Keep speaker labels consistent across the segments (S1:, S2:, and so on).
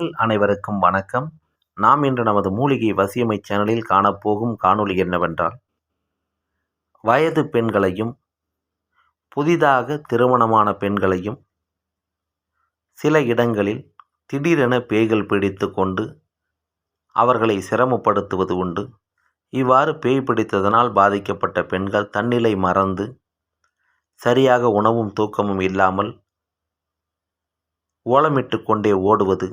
S1: அனைவருக்கும் வணக்கம். நாம் இன்று நமது மூலிகை வசியமை சேனலில் காணப்போகும் காணொளி என்னவென்றால் வயது பெண்களையும் புதிதாக திருமணமான பெண்களையும் சில இடங்களில் திடீரென பேய்கள் பிடித்து கொண்டு அவர்களை சிரமப்படுத்துவது உண்டு. இவ்வாறு பேய் பிடித்ததனால் பாதிக்கப்பட்ட பெண்கள் தன்னிலை மறந்து சரியாக உணவும் தூக்கமும் இல்லாமல் ஓலமிட்டு கொண்டே ஓடுவது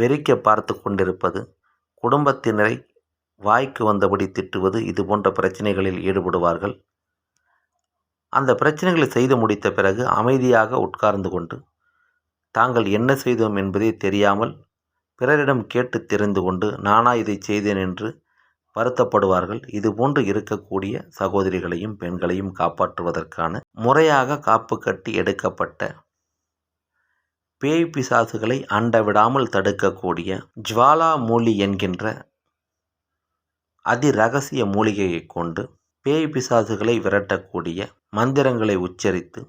S1: வெறிக்க பார்த்து கொண்டிருப்பது குடும்பத்தினரை வாய்க்கு வந்தபடி திட்டுவது இது போன்ற பிரச்சனைகளில் ஈடுபடுவார்கள். அந்த பிரச்சனைகளை செய்து முடித்த பிறகு அமைதியாக உட்கார்ந்து கொண்டு தாங்கள் என்ன செய்தோம் என்பதே தெரியாமல் பிறரிடம் கேட்டு தெரிந்து கொண்டு நானா இதை செய்தேன் என்று வருத்தப்படுவார்கள். இதுபோன்று இருக்கக்கூடிய சகோதரிகளையும் பெண்களையும் காப்பாற்றுவதற்கான முறையாக காப்பு கட்டி எடுக்கப்பட்ட பேய் பிசாசுகளை அண்ட விடாமல் தடுக்கக்கூடிய ஜுவாலா மூலி என்கின்ற அதிரகசிய மூலிகையை கொண்டு பேய் பிசாசுகளை விரட்டக்கூடிய மந்திரங்களை உச்சரித்து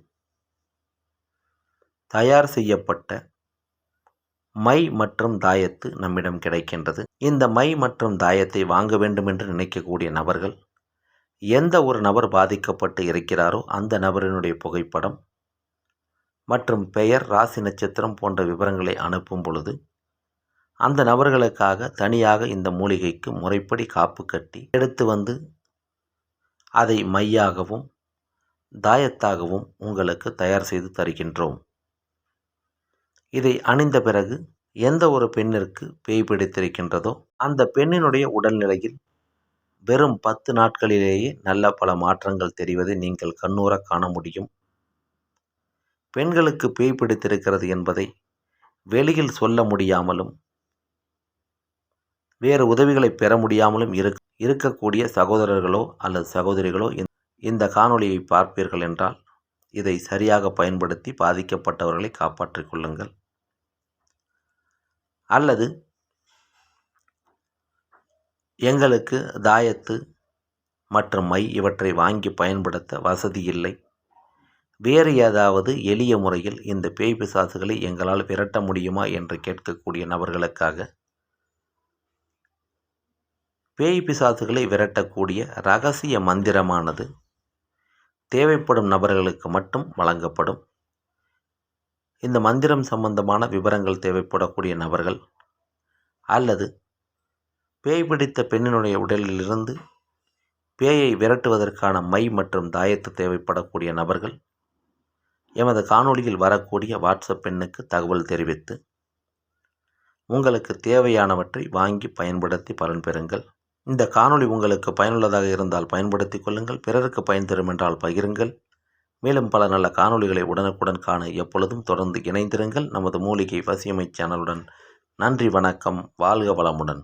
S1: தயார் செய்யப்பட்ட மை மற்றும் தாயத்து நம்மிடம் கிடைக்கின்றது. இந்த மை மற்றும் தாயத்தை வாங்க வேண்டும் என்று நினைக்கக்கூடிய நபர்கள் எந்த ஒரு நபர் பாதிக்கப்பட்டு இருக்கிறாரோ அந்த நபரினுடைய புகைப்படம் மற்றும் பெயர் ராசி நட்சத்திரம் போன்ற விவரங்களை அனுப்பும் பொழுது அந்த நபர்களுக்காக தனியாக இந்த மூலிகைக்கு முறைப்படி காப்பு கட்டி எடுத்து வந்து அதை மையாகவும் தாயத்தாகவும் உங்களுக்கு தயார் செய்து தருகின்றோம். இதை அணிந்த பிறகு எந்த ஒரு பெண்ணிற்கு பேய் பிடித்திருக்கின்றதோ அந்த பெண்ணினுடைய உடல்நிலையில் வெறும் பத்து நாட்களிலேயே நல்ல பல மாற்றங்கள் தெரிவதை நீங்கள் கண்ணூர காண முடியும். பெண்களுக்கு பேய் பிடித்திருக்கிறது என்பதை வெளியில் சொல்ல முடியாமலும் வேறு உதவிகளை பெற முடியாமலும் இருக் இருக்கக்கூடிய சகோதரர்களோ அல்லது சகோதரிகளோ இந்த காணொளியை பார்ப்பீர்கள் என்றால் இதை சரியாக பயன்படுத்தி பாதிக்கப்பட்டவர்களை காப்பாற்றிக் கொள்ளுங்கள். அல்லது எங்களுக்கு தாயத்து மற்றும் மை இவற்றை வாங்கி பயன்படுத்த வசதி இல்லை. வேறு ஏதாவது எளிய முறையில் இந்த பேய் பிசாசுகளை எங்களால் விரட்ட முடியுமா என்று கேட்கக்கூடிய நபர்களுக்காக பேய் பிசாசுகளை விரட்டக்கூடிய ரகசிய மந்திரமானது தேவைப்படும் நபர்களுக்கு மட்டும் வழங்கப்படும். இந்த மந்திரம் சம்பந்தமான விவரங்கள் தேவைப்படக்கூடிய நபர்கள் அல்லது பேய் பிடித்த பெண்ணினுடைய உடலிலிருந்து பேயை விரட்டுவதற்கான மை மற்றும் தாயத்து தேவைப்படக்கூடிய நபர்கள் எமது காணொளியில் வரக்கூடிய வாட்ஸ்அப் எண்ணுக்கு தகவல் தெரிவித்து உங்களுக்கு தேவையானவற்றை வாங்கி பயன்படுத்தி பலன் பெறுங்கள். இந்த காணொளி உங்களுக்கு பயனுள்ளதாக இருந்தால் பயன்படுத்தி கொள்ளுங்கள் பிறருக்கு பயன் தரும் என்றால் பகிருங்கள். மேலும் பல நல்ல காணொளிகளை உடனுக்குடன் காண எப்பொழுதும் தொடர்ந்து இணைந்திருங்கள். நமது மூலிகை வசியமை சேனலுடன் நன்றி வணக்கம் வாழ்க வளமுடன்.